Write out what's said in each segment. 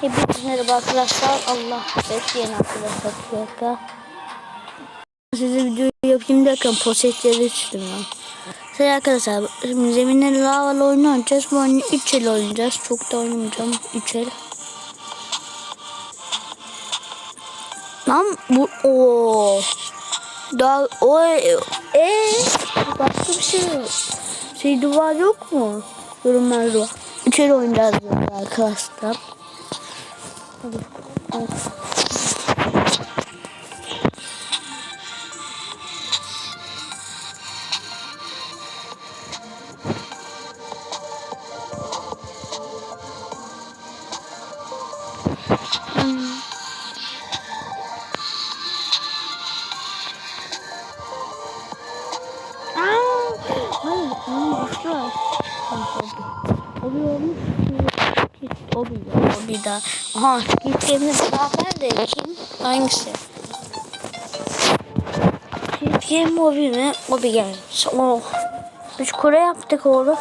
Hepinize merhaba arkadaşlar. Allah bekleyin arkadaşlar. Bir dakika. Size video yapayım derken posetleri içtim ya. Şey arkadaşlar şimdi zeminleri lavalı oyun oynayacağız. Bu oyunu 3 el oynayacağız. Çok da oynamayacağım. 3 el. Lan bu o daha o e başka bir şey yok. Şey duvar yok mu? Yorumlar duvar. Üç el oynayacağız arkadaşlar. Hadi. Evet. Aa, hayır, onu boşver. O bir olmuş. O bir daha. Aha, gittiğimiz zafer de kim? Hangisi? O bir mi? O bir gelmiş. Oh. Biz kure yaptık oğlum.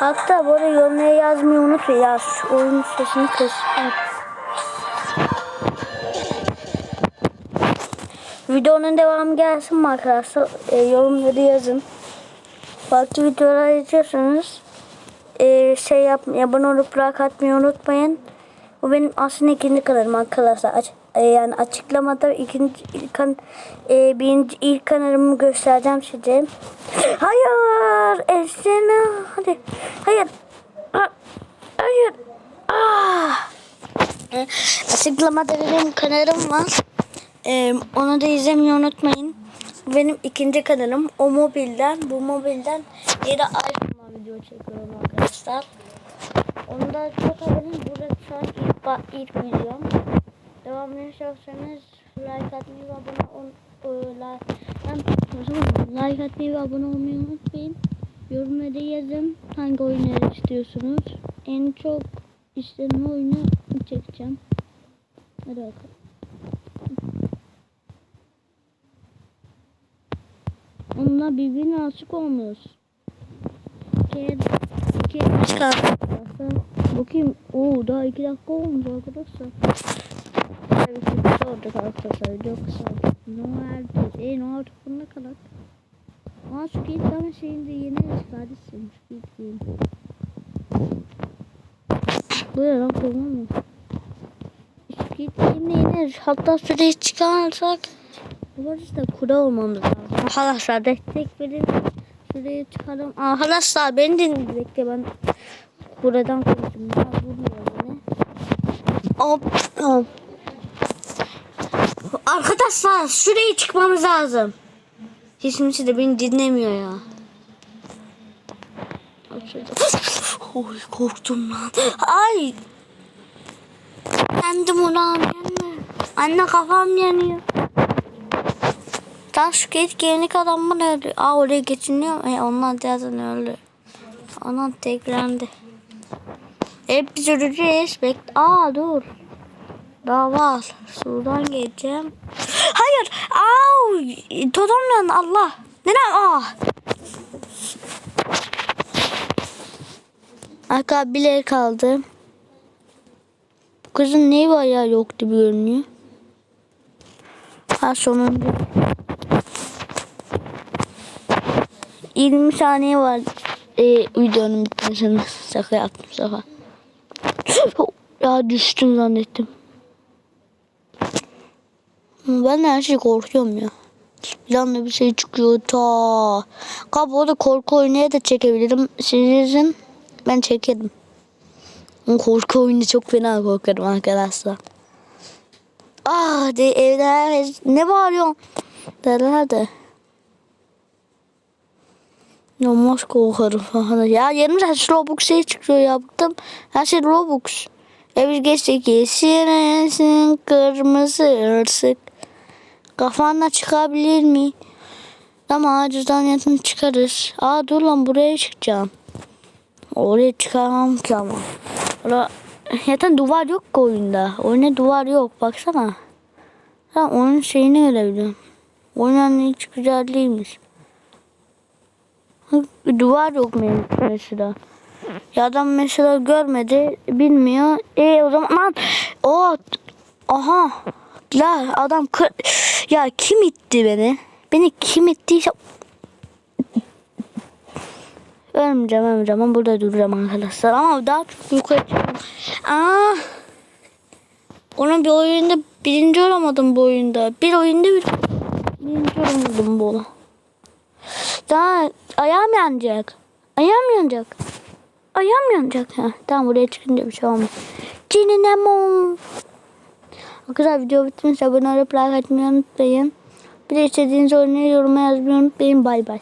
Hatta böyle yorumlara yazmayı unutma. Yaz. Oyun sesini. Evet. Videonun devamı gelsin mi arkadaşlar? E, yorumları yazın. Farklı videolar izliyorsanız e, şey yapmayı, abone olup like atmayı unutmayın. Bu benim aslında ikinci kanalım arkadaşlar. Aç, e, yani açıklamada ikinci ilk kan, e, birinci ilk kanalımı göstereceğim size. Hayır, Esena, hadi. Hayır. Ha, Hayır. Ah. E, Açıklamada benim kanalım var. Ee, onu da izlemeyi unutmayın. Bu Benim ikinci kanalım. O mobilden, bu mobilden yeni iPhone'la video çekiyorum arkadaşlar. Onu da çok abone Burada şu an ilk, ilk videom. Devamını istiyorsanız like atmayı ve abone ol, e, like, atmayı ve abone olmayı unutmayın. Yorumlara yazın hangi oyunları istiyorsunuz. En çok istediğim oyunu çekeceğim. Hadi bakalım. Onunla birbirine aşık olmuyoruz. Kere, kere çıkar. Bakayım. Oo daha iki dakika olmuş arkadaşlar. Evet, kısa olacak arkadaşlar. Çok kısa olacak. Noel e, Noel topuna kadar. Aa Squid Game şeyinde yeni ifadesi. Squid Game. Bu ne lan tamam mı? Squid Game'de yeni hatta süreyi çıkarsak bu arada kura olmamız lazım. Arkadaşlar destek verin. Şuraya çıkalım. Arkadaşlar beni dinleyin. Bekle ben buradan konuşayım. Ya vurmuyor beni. Arkadaşlar şuraya çıkmamız lazım. Hiç kimse de beni dinlemiyor ya. Oy korktum lan. Ay. Kendim ulan. Anne kafam yanıyor. Tam şu gate gelinlik adam mı öldü? Aa oraya geçiniyor mu? E, onlar zaten öldü. Anan teklendi. Hep biz öleceğiz. Bek Aa dur. Daha var. Sudan geçeceğim. Hayır. Au. Totomla Allah. Neden? Aa. Arka biler kaldı. Kızın neyi var ya yok gibi görünüyor. Ha sonunda. 20 saniye var e, videonun bitmesine. Şaka yaptım şaka. ya düştüm zannettim. Ben her şey korkuyorum ya. Bir anda bir şey çıkıyor ta. Kap o da korku oynaya da çekebilirim. Sizin ben çekerim. Korku oyunu çok fena korkarım arkadaşlar. Ah de evde ne bağırıyorsun? Derler de. Namaz korkarım falan. Ya yarım saat Robux şey çıkıyor ya. Her şey Robux. Ev geçtik yeşil kırmızı ırsık. Kafanla çıkabilir mi? Ama ağacından yatın çıkarız. Aa dur lan buraya çıkacağım. Oraya çıkamam ki ama. Orada zaten duvar yok ki oyunda. Oyunda duvar yok baksana. Ben onun şeyini görebiliyorum. Oyunun hiç güzel değilmiş. Duvar yok mesela. Ya adam mesela görmedi, bilmiyor. E o zaman o aha la adam kır, ya kim itti beni? Beni kim ittiyse Ölmeyeceğim ölmeyeceğim ben burada duracağım arkadaşlar ama daha çok yukarı çıkacağım. Aa, onun bir oyunda birinci olamadım bu oyunda. Bir oyunda bir birinci olamadım bu ola. Daha ayağım yanacak. Ayağım yanacak. Ayağım yanacak. Ha, tamam buraya çıkınca bir şey olmaz. Cininemo. Arkadaşlar video bitmişse abone olup like atmayı unutmayın. Bir de istediğiniz oyunu yoruma yazmayı unutmayın. Bay bay.